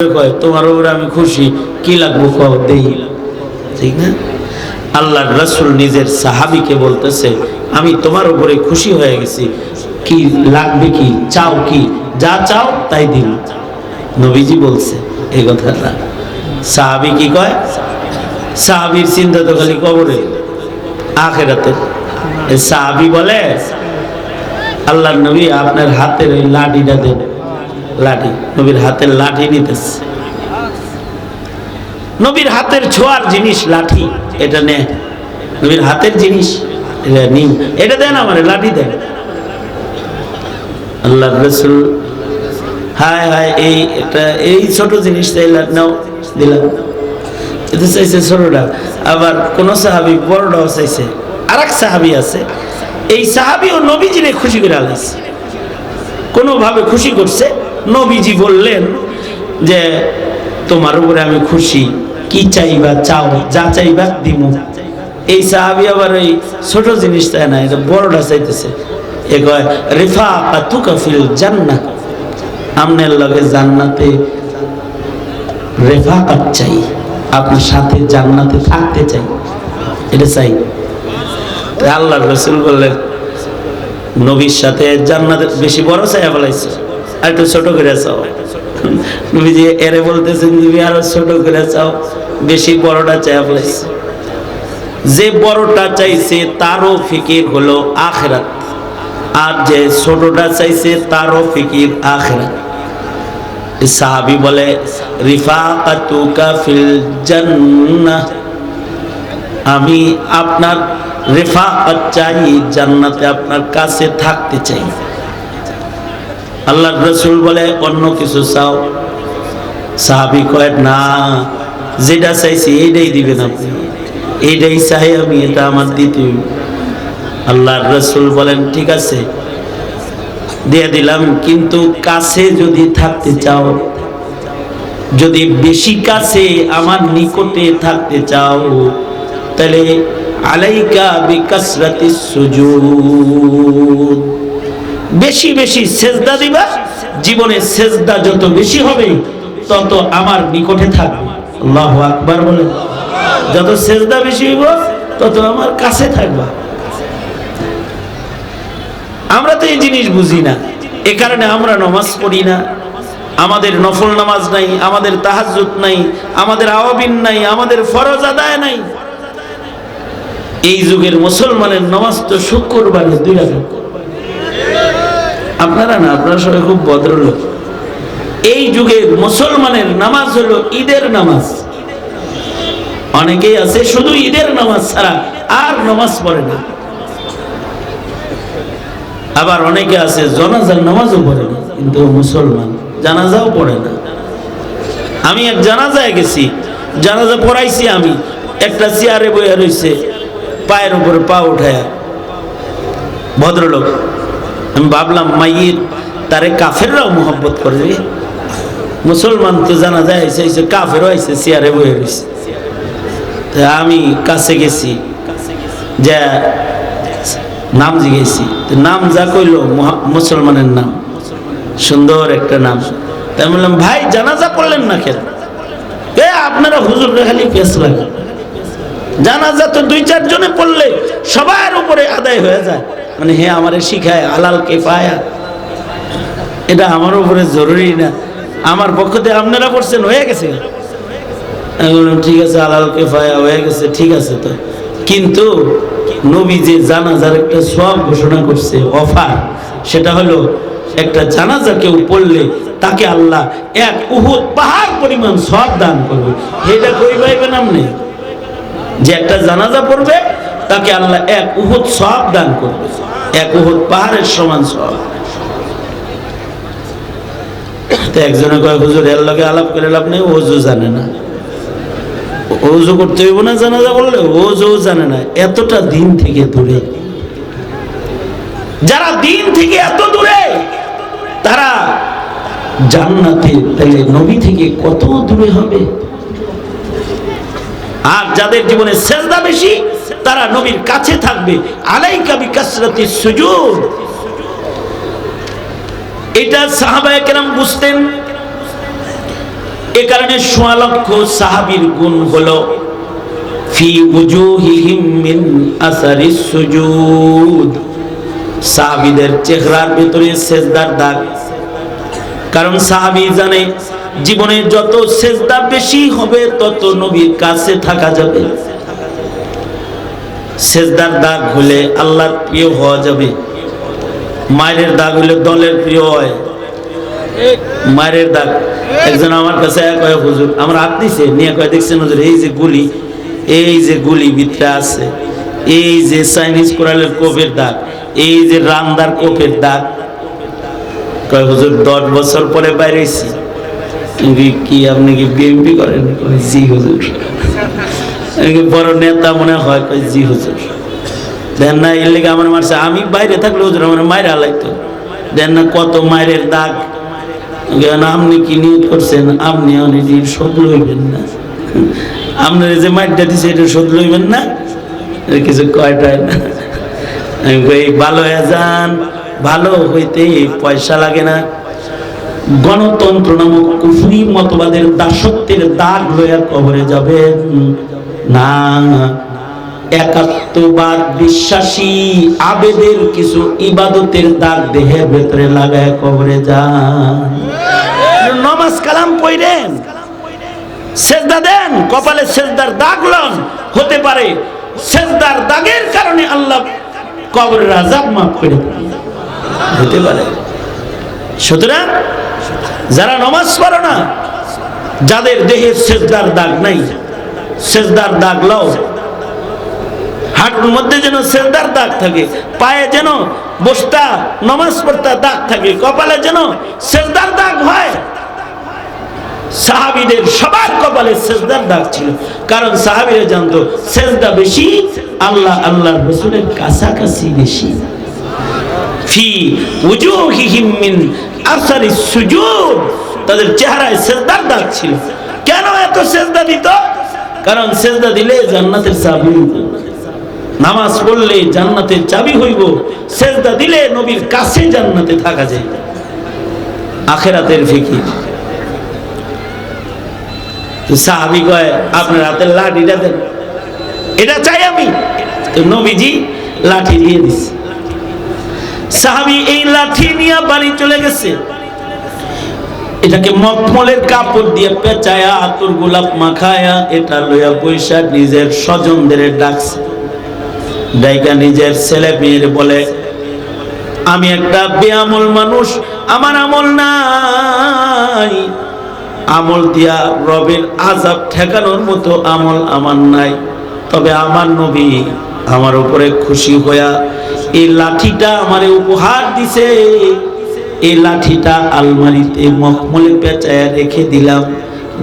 কয়, তোমার উপরে আমি খুশি, কি লাগবো কও, দেই। ঠিক না? আল্লাহ রসুল নিজের সাহাবিকে বলতেছে, আমি তোমার উপরে খুশি হয়ে গেছি। কি লাগবে কি, চাও কি? যা চাও, তাই দিন নবীজি বলছে এই কথাটা। সাহাবি কি কয়? সাহাবির চিন্তা তো খালি কবরে। আখেরাতে। সাহাবি বলে আল্লাহ নবী আপনার হাতের ওই লাঠিটা দেন। লাঠি, নবীর হাতের লাঠি নিতেছে। নবীর হাতের ছোঁয়ার জিনিস লাঠি, এটা নে। নবীর হাতের জিনিস, এটা এটা দেন আমার, লাঠি দেন। আল্লাহ রসুল, হায় হায়, এই এটা এই ছোট জিনিস চাইলাম নাও, দিলাম। এটা চাইছে ছোটটা, আবার কোন সাহাবি বড়টাও চাইছে। আর এক সাহাবি আছে, এই সাহাবি ও নবীজিরে খুশি করে আলাইছে। কোনোভাবে খুশি করছে নবীজি বললেন যে, তোমার উপরে আমি খুশি। কি চাইবা চাও যা চাইবা দিব এই সাহাবি আবার এই ছোট জিনিস চায় না এটা বড়টা চাইতেছে। এ কয় রিফা তুকা ফিল জান্নাত আমনের লগে জান্নাতে রেফাকাত চাই। আপনার সাথে জান্নাতে থাকতে চাই। এটা চাই। আল্লাহ রসুল বললেন, নবীর সাথে জান্নাতের বেশি বড় চাইয়া ফেলাইছে? আর একটু ছোট করে চাও। নবীজি এরে বলতেছেন, তুমি আরও ছোট করে চাও। বেশি বড়টা চাইয়া ফেলাইছে যে বড়টা চাইছে, তারও ফিকির হলো আখেরাত। আর যে ছোটটা চাইছে, তারও ফিকির আখেরাত। সাহাবি বলে, রিফাকাতুকা ফিল জান্নাহ। আমি আপনার রেফাকত চাই, জান্নাতে আপনার কাছে থাকতে চাই। আল্লাহ রসুল বলে, অন্য কিছু চাও? সাহাবি কয়, না, যেটা চাইছি এইটাই দিবেন আপনি। এইটাই চাই আমি, এটা আমার দিতে আল্লাহ রসুল বলেন, ঠিক আছে, দিয়ে দিলাম। কিন্তু কাছে যদি থাকতে চাও, যদি বেশি কাছে আমার নিকটে থাকতে চাও, তাহলে আলাইকা বিকাসরাতি সুজুদ। বেশি বেশি সেজদা দিবা, জীবনে সেজদা যত বেশি হবে, তত আমার নিকটে থাকবে। আল্লাহ আকবার বলে। যত সেজদা বেশি হইব, তত আমার কাছে থাকবা। আমরা তো এই জিনিস বুঝি না। এ কারণে আমরা নমাজ পড়ি না। আমাদের নফল নামাজ নাই, আমাদের তাহাজুত নাই, আমাদের আওয়াবিন নাই, আমাদের ফরজ আদায় নাই। এই যুগের মুসলমানের নামাজ তো শুক্রবারে দুই রাখা আপনারা না, আপনারা সবাই খুব ভদ্রলোক। এই যুগের মুসলমানের নামাজ হলো ঈদের নামাজ। অনেকেই আছে শুধু ঈদের নামাজ ছাড়া আর নামাজ পড়ে না। আবার অনেকে আছে জনাজার নামাজও পড়ে না, কিন্তু মুসলমান জানাজাও পড়ে না। আমি এক জানাজায় গেছি, জানাজা পড়াইছি আমি। একটা চেয়ারে বইয়া রয়েছে পায়ের উপরে পা উঠায়া। ভদ্রলোক আমি ভাবলাম মাইয়ের তারে কাফেররাও মোহব্বত করবে মুসলমান তো জানা যায় এসে কাফেরও আইসে চেয়ারে বয়ে রয়েছে আমি কাছে গেছি, যে নাম জিগেছি নাম যা কইল মুসলমানের নাম। সুন্দর একটা নাম। তাই বললাম, ভাই, জানাজা করলেন না কেন? এ, আপনারা হুজুর খালি পেস লাগে জানাজা তো দুই চারজনে পড়লে সবার উপরে আদায় হয়ে যায়। মানে হে আমারে শিখায় আলাল কে পায়া এটা আমার উপরে জরুরি না। আমার পক্ষ থেকে আপনারা পড়ছেন হয়ে গেছে। ঠিক আছে আলাল কে পায়া হয়ে গেছে, ঠিক আছে তো। কিন্তু নবী যে জানাজার একটা সব ঘোষণা করছে, অফার, সেটা হলো একটা জানাজা কেউ পড়লে তাকে আল্লাহ এক উহুদ পাহাড় পরিমাণ সব দান করবে। এটা কই পাইবেন আপনি? যে একটা জানাজা পড়বে তাকে আল্লাহ এক উহুদ সব দান করবে। এক উহুদ পাহাড়ের সমান সব একজনে কয়, হুজুর, এর লগে আলাপ করে লাভ নেই ওজু জানে না? ওজু করতে হইব না করলে ওজু জানে না। এতটা দিন থেকে দূরে। যারা দিন থেকে এত দূরে, তারা জান্নাতে তাইলে নবী থেকে কত দূরে হবে? আর যাদের জীবনে সেজদা বেশি তারা নবীর কাছে থাকবে। আলাইকা বিকাসরাতি সুজুদ। এটা সাহাবায়ে কেরাম বুঝতেন। এ কারণে সোয়া লক্ষ সাহাবির গুণ হলো, ফি জীবনে যত সেজদা বেশি হবে, তত নবীর কাছে থাকা যাবে। সেজদার দাগ হলে আল্লাহর প্রিয় হওয়া যাবে। মায়ের দাগ হলে দলের প্রিয় হয়। মায়ের দাগ। একজন আমার কাছে কয় হুজুর, আমার হাত দিছে? নিয়ে কয়, দেখছেন হুজুর, এই যে গুলি, এই যে গুলি ভিতরে আছে, এই যে চাইনিজ কোরালের কোপের দাগ, এই যে রান্দার কোপের দাগ। কয়, হুজুর, দশ বছর পরে বাইরেছি। কি আপনি কি বিএমপি করেন? জি, হুজুর। বড় নেতা মনে হয় কয়, জি হুজুর। দেন না এর লেগে আমার মারছে। আমি বাইরে থাকলে হুজুর আমার মায়ের আলাইতো দেন না কত মায়ের দাগ। আপনি কি নিয়োগ করছেন? আপনি অনেক শোধ লইবেন না। আপনার যে মাইটটা দিছে এটা শোধ লইবেন না? কিছু কয়টায় না আমি কই ভালো হয়ে যান। ভালো হইতে পয়সা লাগে না। গণতন্ত্র নামক কুফরি মতবাদের দাসত্বের দাগ লইয়া কবরে যাবেন। না একাত্মবাদ বিশ্বাসী আবেদের কিছু ইবাদতের দাগ দেহের ভেতরে লাগায় কবরে যান। নমাজ কালাম পড়েন, সেজদা দেন, কপালে সেজদার দাগ লন, হতে পারে সেজদার দাগের কারণে আল্লাহ কবরের আজাব মাফ করে হতে পারে। সুতরাং যারা নমাজ পড়ো না, যাদের দেহে সেজদার দাগ নাই সেজদার দাগ লও। হাঁটুর মধ্যে যেন সেজদার দাগ থাকে, পায়ে যেন বসতা, নমাজ পড়তা দাগ থাকে, কপালে যেন সেজদার দাগ হয়। সাহাবিদের সবার কপালে সেজদার দাগ ছিল। কারণ সাহাবিরা জানতো, সেজদা বেশি, আল্লাহ আল্লাহর রসুলের কাছাকাছি বেশি। ফি উজুহিহিম মিন আসারি সুজুদ। তাদের চেহারায় সেজদার দাগ ছিল। কেন এত সেজদা দিত? কারণ সেজদা দিলে জান্নাতের চাবি নামাজ পড়লে জান্নাতের চাবি হইব। সেজদা দিলে নবীর কাছে জান্নাতে থাকা যায়। আখেরাতের ফিকির। সাহাবি কয়, আপনার হাতের লাঠিটা দেন। এটা চাই আমি। নবীজি লাঠি দিয়ে দিচ্ছে সাহাবি এই লাঠি নিয়ে বাড়ি চলে গেছে। এটাকে মখমলের কাপড় দিয়ে পেঁচায়া, আতর গোলাপ মাখায়া, এটা লইয়া পয়সা নিজের স্বজনদের ডাকছে। ডাইকা নিজের ছেলে মেয়ের বলে, আমি একটা বেআমল মানুষ, আমার আমল নাই। আমল দিয়া রবের আজাব ঠেকানোর মতো আমল আমার নাই। তবে আমার নবী আমার উপরে খুশি হইয়া এই লাঠিটা আমারে উপহার দিছে। এই লাঠিটা আলমারিতে মখমলে পেঁচায়া রেখে দিলাম।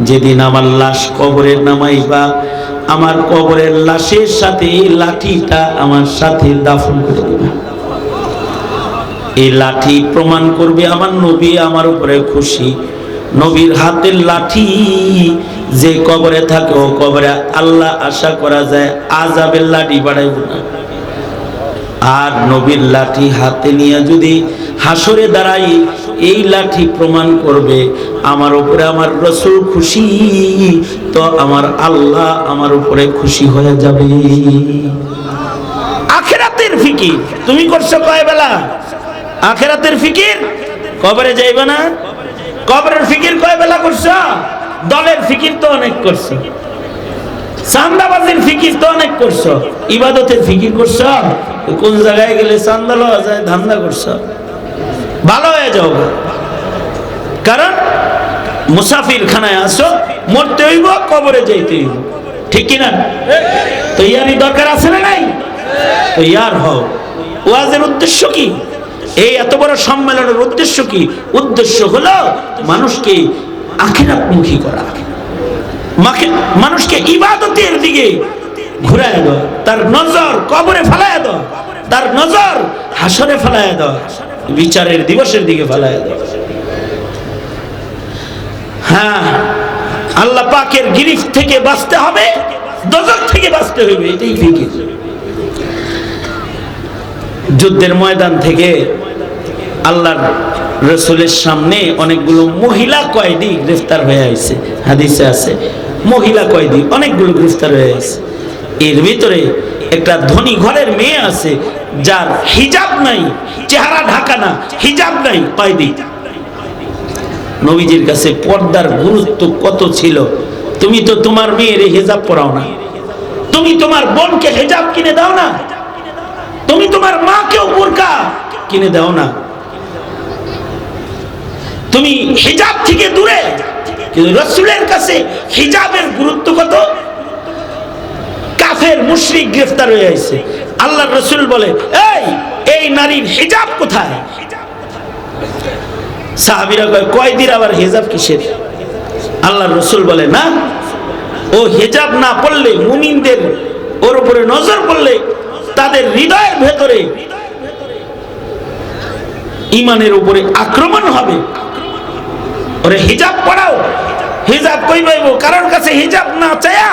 যেদিন আমার লাশ কবরে নামাইবা, আমার কবরের লাশের সাথে এই লাঠিটা আমার সাথে দাফন করে দেবে। এই লাঠি প্রমাণ করবে আমার নবী আমার উপরে খুশি। নবীর হাতের লাঠি যে কবরে থাকে, ও কবরে আল্লাহ আশা করা যায় আজাবের লাঠি বাড়াইব না। আর নবীর লাঠি হাতে নিয়ে যদি হাসরে দাঁড়াই এই লাঠি প্রমাণ করবে, আমার উপরে আমার রসুল খুশি, তো আমার আল্লাহ আমার উপরে খুশি হয়ে যাবে। আখেরাতের ফিকির, তুমি করছ কয় বেলা আখেরাতের ফিকির? কবরে যাইবে না? কবরের ফিকির কয় বেলা করছ? দলের ফিকির তো অনেক করছ। চান্দাবাজির ফিকির তো অনেক করছ। ইবাদতের ফিকির করছ? কোন জায়গায় গেলে চান্দা লওয়া যায়, ধান্দা করছ? ভালো হয়ে যাও। কারণ মুসাফির খানায় আসো, মরতে হইব, কবরে যাইতে হইব। ঠিক কিনা? তো ইয়ারই দরকার আছে না নাই? তো ইয়ার হও। ওয়াজের উদ্দেশ্য কি? এই এত বড় সম্মেলনের উদ্দেশ্য কি? উদ্দেশ্য হলো মানুষকে আখিরাতমুখী করা। মানুষকে ইবাদতের দিকে ঘুরায় দাও তার নজর কবরে ফেলায় দাও তার নজর হাসরে ফেলায় দাও বিচারের দিবসের দিকে ফেলায় হ্যাঁ আল্লাহ পাকের গিরিফ থেকে বাঁচতে হবে দজক থেকে বাঁচতে হবে এটাই ফিকির যুদ্ধের ময়দান থেকে আল্লাহর রসুলের সামনে অনেকগুলো মহিলা কয়েদি গ্রেফতার হয়ে আছে হাদিসে আছে, মহিলা কয়েদি অনেকগুলো গ্রেফতার হয়ে আছে এর ভিতরে একটা ধনী ঘরের মেয়ে আছে, যার হিজাব নাই, চেহারা ঢাকা না হিজাব নাই কয়েদি নবীজির কাছে পর্দার গুরুত্ব কত ছিল? তুমি তো তোমার মেয়ের হেজাব পরাও না। তুমি তোমার বোনকে হেজাব কিনে দাও না। তুমি তোমার মাকেও বোরকা কিনে দাও না। তুমি হিজাব থেকে দূরে। কিন্তু রসুলের কাছে হিজাবের গুরুত্ব কত? কাফের মুশরিক গ্রেফতার হয়ে আছে আল্লাহ রসুল বলে, এই এই নারীর হিজাব কোথায়? সাহাবিরা কয়, কয়দিন আবার হিজাব কিসের? আল্লাহ রসুল বলে, না, ও হিজাব না পড়লে, মুমিনদের ওর উপরে নজর পড়লে তাদের হৃদয়ের ভেতরে ইমানের উপরে আক্রমণ হবে। ওরে হিজাব পড়াও, হিজাব কই পাইব? কারোর কাছে হিজাব না চায়া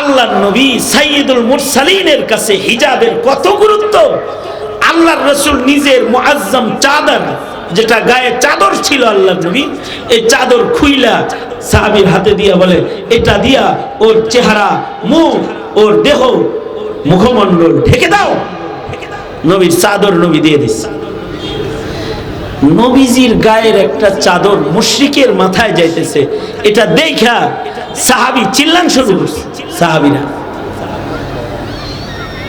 আল্লাহ নবী সাইয়দুল মুরসালিনের কাছে হিজাবের কত গুরুত্ব? আল্লাহর রসুল নিজের মুআজ্জম চাদর, যেটা গায়ে চাদর ছিল আল্লাহ নবী, এই চাদর খুইলা সাহাবীর হাতে দিয়া বলে, এটা দিয়া ওর চেহারা, মুখ, ওর দেহ মুখমণ্ডল ঢেকে দাও। নবীর চাদর নবী দিয়ে দিচ্ছে। নবীজির গায়ের একটা চাদর মুশরিকের মাথায় যাইতেছে। এটা দেখা সাহাবি চিল্লান শুরু। সাহাবিরা।